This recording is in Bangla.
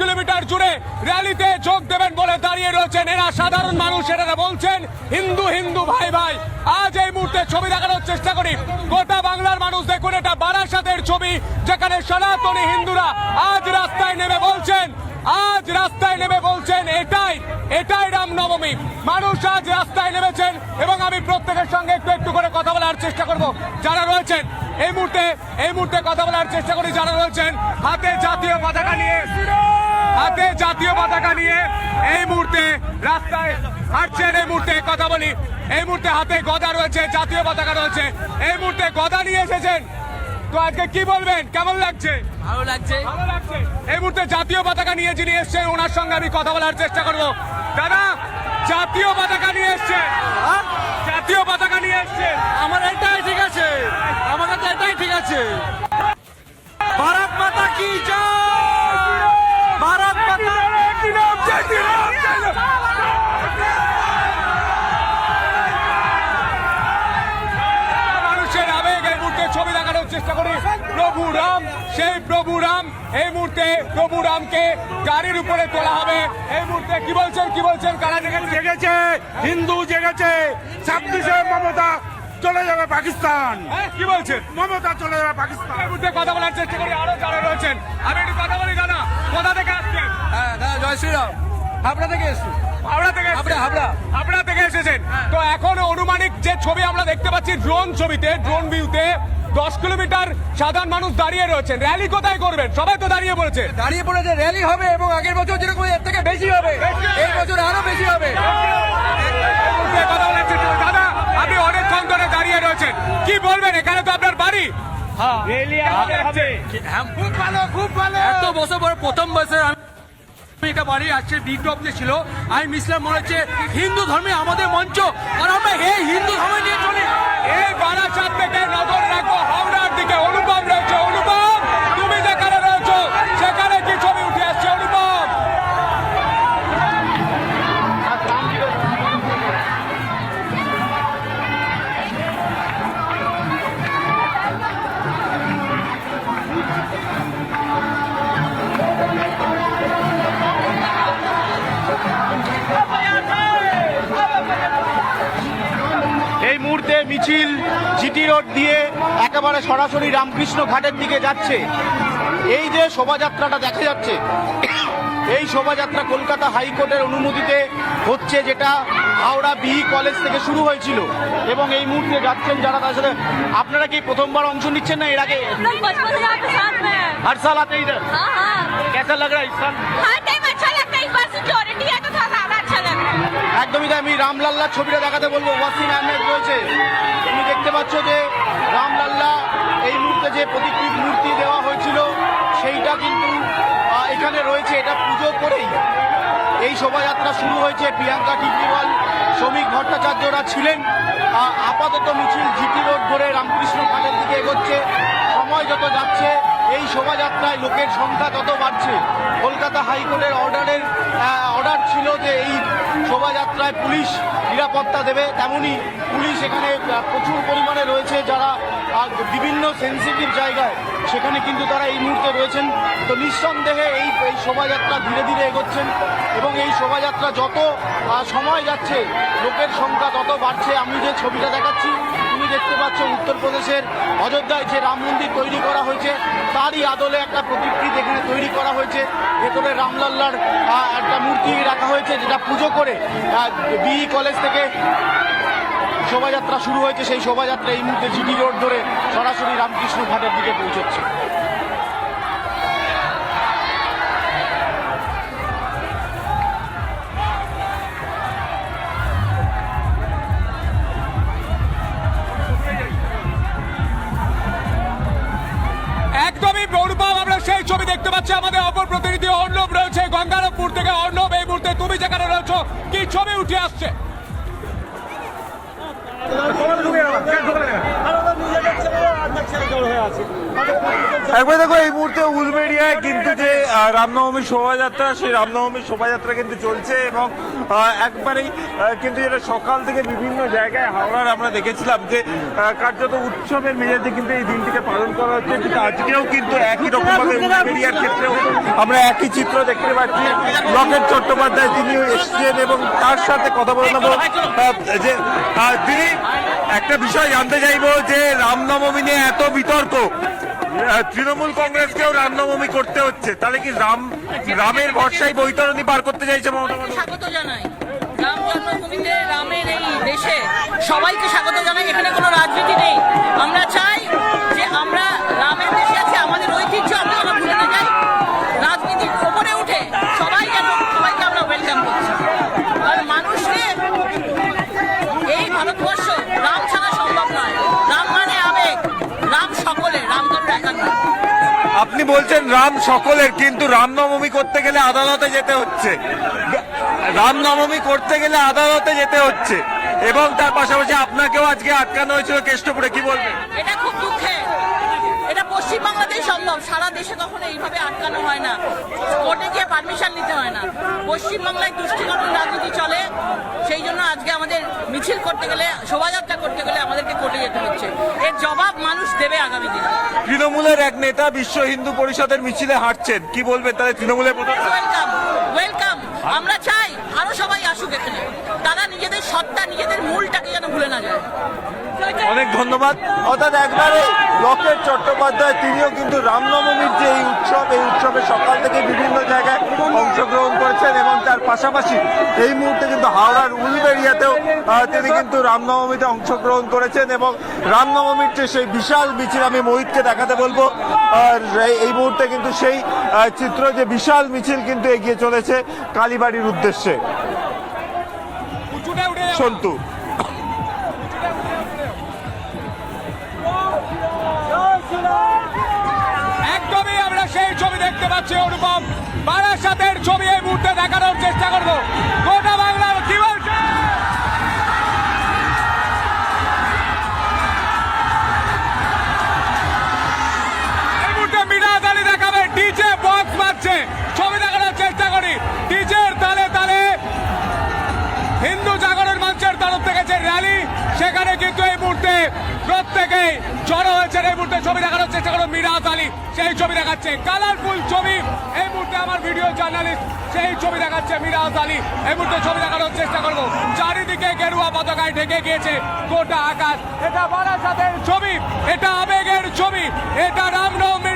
কিলোমিটার জুড়ে র্যালিতে যোগ দেবেন বলে দাঁড়িয়ে রয়েছেন এরা। সাধারণ মানুষ এরা বলছেন, হিন্দু হিন্দু, ভাই ভাই। আজ এই মুহূর্তে ছবি দেখানোর চেষ্টা করি। গোটা বাংলার মানুষ দেখুন, এটা বারাসাতের ছবি, যেখানে সনাতনী হিন্দুরা আজ রাস্তায় নেমে বলছেন, আজ রাস্তায় নেমে বলছেন, এটাই এটাই রামনবমী। মানুষ আজ রাস্তায় নেমেছেন এবং আমি প্রত্যেকের সঙ্গে একটু একটু করে কথা বলার চেষ্টা করব। যারা রয়েছেন, এই মুহূর্তে এই মুহূর্তে কথা বলার চেষ্টা করি। যারা রয়েছেন, হাতে জাতীয় পতাকা নিয়ে। হাতে জাতীয় পতাকা নিয়ে এই মুহূর্তে রাস্তায় হাঁটছেন এই মুহূর্তে কথা বলি। এই মুহূর্তে হাতে গদা রয়েছে জাতীয় পতাকা রয়েছে। এই মুহূর্তে গদা নিয়ে এসেছেন। তো আজকে কি বলবেন? কেমন লাগছে? ভালো লাগছে। ভালো লাগছে। এই মুহূর্তে জাতীয় পতাকা নিয়ে যিনি এসছেন ওনার সঙ্গে আমি কথা বলার চেষ্টা করব। দাদা জাতীয় পতাকা নিয়ে এসছেন। জাতীয় পতাকা নিয়ে এসছেন। আমার এটাই ঠিক আছে। আমার কাছে এটাই ঠিক আছে। ভারত মাতা কি জয়? চেষ্টা করি। প্রভু রাম সেই প্রভু রাম এই মুহূর্তে প্রভু রামকে গাড়ির উপরে তোলা হবে। এই মুহূর্তে কি বলছেন কি বলছেন? কারা জেগেছে? জেগেছে হিন্দু জেগেছে ছাব্বিশে মমতা চলে যাবে পাকিস্তান। হ্যাঁ, কি বলছেন? মমতা চলে যাবে পাকিস্তান। এই মুহূর্তে কথা বলার চেষ্টা করি আরও যারা রয়েছেন। আমি একটু কথা বলি দাদা কোথা থেকে আসছেন? হ্যাঁ দাদা জয় শ্রীরাম। হাবড়া থেকে এসছি। হাবড়া থেকে হাবড়া, হাবড়া। হাবড়া থেকে এসেছেন? তো এখন অনুমানিক যে ছবি আমরা দেখতে পাচ্ছি ড্রোন ছবিতে ড্রোন ভিউতে দশ কিলোমিটার সাধারণ মানুষ দাঁড়িয়ে রয়েছেন। র্যালি কোথায় করবেন? সবাই তো দাঁড়িয়ে পড়েছে দাঁড়িয়ে পড়ে যে র্যালি হবে এবং আগের বছর যেরকম এর থেকে বেশি হবে এই বছর আরও বেশি হবে। দাদা আপনি অনেকক্ষণ ধরে দাঁড়িয়ে রয়েছেন। কি বলবেন? এখানে তো আপনার বাড়ি। খুব ভালো খুব ভালো। এত বছর পরে প্রথম বছর এটা বাড়ি আসছে বি টপতে ছিল। আমি মিসলাম মনে হচ্ছে হিন্দু ধর্মে আমাদের মঞ্চ। আর আমরা হে হিন্দু ধর্ম নিয়ে চলি। এই বারাসাত থেকে নজর রাখব হাওড়ার দিকে অনুপম রয়েছে মিছিল জিটি রোড দিয়ে একেবারে সরাসরি রামকৃষ্ণ ঘাটের দিকে যাচ্ছে এই যে শোভাযাত্রাটা দেখা যাচ্ছে এই শোভাযাত্রা কলকাতা হাইকোর্টের অনুমতিতে হচ্ছে যেটা হাওড়া বিই কলেজ থেকে শুরু হয়েছিল এবং এই মুহূর্তে যাচ্ছেন যারা তার সাথে আপনারা কি প্রথমবার অংশ নিচ্ছেন না এর আগে लोग बचपन से आपके साथ में हैं। हर साल आते हैं इधर हाँ हाँ कैसा लग रहा है इस साल हर टाइम अच्छा लगता है इस बार सिक्योरिटी है तो थोड़ा একদমই তাই, আমি রামলাল্লার ছবিটা দেখাতে বলব। ওয়াসিম আহমেদ রয়েছে। তুমি দেখতে পাচ্ছ যে রামলাল্লা এই মুহূর্তে যে প্রতিকৃত মূর্তি দেওয়া হয়েছিল, সেইটা কিন্তু এখানে রয়েছে। এটা পুজো করেই এই শোভাযাত্রা শুরু হয়েছে। প্রিয়াঙ্কা টিকরিওয়াল শ্রমিক ভট্টাচার্যরা ছিলেন। আপাতত মিছিল জিটি রোড ধরে রামকৃষ্ণ ঘাটের দিকে এগোচ্ছে। সময় যত যাচ্ছে, এই শোভাযাত্রায় লোকের সংখ্যা তত বাড়ছে। কলকাতা হাইকোর্টের অর্ডারের শোভাযাত্রায় পুলিশ নিরাপত্তা দেবে, তেমনি পুলিশ এখানে প্রচুর পরিমাণে রয়েছে যারা বিভিন্ন সেন্সিটিভ জায়গায়। সেখানে কিন্তু তারা এই মুহূর্তে রয়েছেন। তো নিঃসন্দেহে এই এই শোভাযাত্রা ধীরে ধীরে এগোচ্ছেন এবং এই শোভাযাত্রা যত সময় যাচ্ছে, লোকের সংখ্যা তত বাড়ছে। আমি যে ছবিটা দেখাচ্ছি দেখতে পাচ্ছ উত্তরপ্রদেশের অযোধ্যায় যে রাম মন্দির তৈরি করা হয়েছে, তারই আদলে একটা প্রতিকৃতি এখানে তৈরি করা হয়েছে। ভেতরে রামলাল্লার একটা মূর্তি রাখা হয়েছে যেটা পুজো করে বি কলেজ থেকে শোভাযাত্রা শুরু হয়েছে। সেই শোভাযাত্রা এই মুহূর্তে জিটি রোড ধরে সরাসরি রামকৃষ্ণ ঘাটের দিকে পৌঁছচ্ছে। ছবি আমাদের অপর প্রতিনিধি অর্ণব রয়েছে গঙ্গারামপুর থেকে। অর্ণব, এই মুহূর্তে তুমি যেখানে রয়েছো, কি ছবি উঠে আসছে? একবার দেখো, এই মুহূর্তে উলবেড়িয়ায় কিন্তু যে রামনবমী শোভাযাত্রা, সেই রামনবমী শোভাযাত্রা কিন্তু চলছে এবং একবারেই কিন্তু যেটা সকাল থেকে বিভিন্ন জায়গায় হাওড়ার আমরা দেখেছিলাম যে কার্যত উৎসবের মেজাজে কিন্তু এই দিনটিকে পালন করা হচ্ছে, কিন্তু আজকেও কিন্তু একই রকম ভাবে ক্ষেত্রেও আমরা একই চিত্র দেখতে পাচ্ছি। লকেট চট্টোপাধ্যায় তিনি এসছেন এবং তার সাথে কথা বলে নেব। যে তিনি একটা বিষয় জানতে চাইব যে, রামনবমী নিয়ে এত বিতর্ক। তৃণমূল কংগ্রেসকেও রামনবমী করতে হচ্ছে। তাহলে কি রাম, রামের ভরসায় বৈতরণী পার করতে চাইছে মমতা? স্বাগত জানাই। রাম জন্মভূমিতে রামের এই দেশে সবাইকে স্বাগত জানাই। এখানে কোনো রাজনীতি নেই আমরা চাই যে আমরা রামের দেশে আছি আমাদের ঐতিহ্য আমরা যেন ভুলে না যাই রাজনীতির ওপরে উঠে সবাই যেন সবাইকে আমরা ওয়েলকাম করছি আর মানুষকে এই ভারতবর্ষ রাম ছাড়া সম্ভব নয় রাম মানে আবেগ রাম সকলে রাম কারোর একা নয় আপনি বলছেন রাম সকলের, কিন্তু রামনবমী করতে গেলে আদালতে যেতে হচ্ছে। রামনবমী করতে গেলে আদালতে যেতে হচ্ছে। এবং তার পাশাপাশি আপনাকেও আজকে আটকানো হয়েছিল কেষ্টপুরে, কি বলবেন? এটা খুব দুঃখে এটা পশ্চিমবাংলাতেই সম্ভব। সারা দেশে কখনো এইভাবে আটকানো হয় না। কোর্টে গিয়ে পারমিশন নিতে হয় না। পশ্চিমবাংলায় তুষ্টিকরণ রাজনীতি চলে। সেই জন্য আজকে আমাদের মিছিল করতে গেলে, শোভাযাত্রা করতে গেলে আমাদেরকে কোর্টে যেতে হচ্ছে এর জবাব মানুষ দেবে আগামী দিনে তৃণমূলের এক নেতা বিশ্ব হিন্দু পরিষদের মিছিলে হাঁটছেন। কি বলবেন তাহলে তৃণমূলের প্রধান? ওয়েলকাম ওয়েলকাম আমরা চাই আরও সবাই আসুক এখানে। সত্তা নিজেদের মূলটাকে যেন ভুলে না যায় অনেক ধন্যবাদ অর্থাৎ একবারে লকেট চট্টোপাধ্যায় তিনিও কিন্তু রামনবমীর যে এই উৎসব এই উৎসবে সকাল থেকে বিভিন্ন জায়গায় অংশগ্রহণ করেছেন এবং তার পাশাপাশি এই মুহূর্তে কিন্তু হাওড়ার উলবেড়িয়াতেও আহ, তিনি কিন্তু রামনবমীতে অংশগ্রহণ করেছেন এবং রামনবমীর যে সেই বিশাল মিছিল আমি মোহিতকে দেখাতে বলব এই- মুহূর্তে কিন্তু সেই চিত্র যে বিশাল মিছিল কিন্তু এগিয়ে চলেছে কালীবাড়ির উদ্দেশ্যে। সন্তু। একদমই আমরা সেই ছবি দেখতে পাচ্ছি, অনুপম। বারাসাতের ছবি এই মুহূর্তে দেখানোর চেষ্টা করব। গোটা বাংলার সেখানে কিন্তু এই মুহূর্তে প্রত্যেকেই জড়ো হয়েছে এই মুহূর্তে ছবি দেখানোর চেষ্টা করো, মিরাজ আলী, সেই ছবি দেখাচ্ছে। কালারফুল ছবি। এই মুহূর্তে আমার ভিডিও জার্নালিস্ট, সেই ছবি দেখাচ্ছে মিরাজ আলী। এই মুহূর্তে ছবি দেখানোর চেষ্টা করব। চারিদিকে গেরুয়া পতাকায় ঢেকে গিয়েছে গোটা আকাশ। এটা বারাসাতের ছবি, এটা আবেগের ছবি, এটা রামনবমীর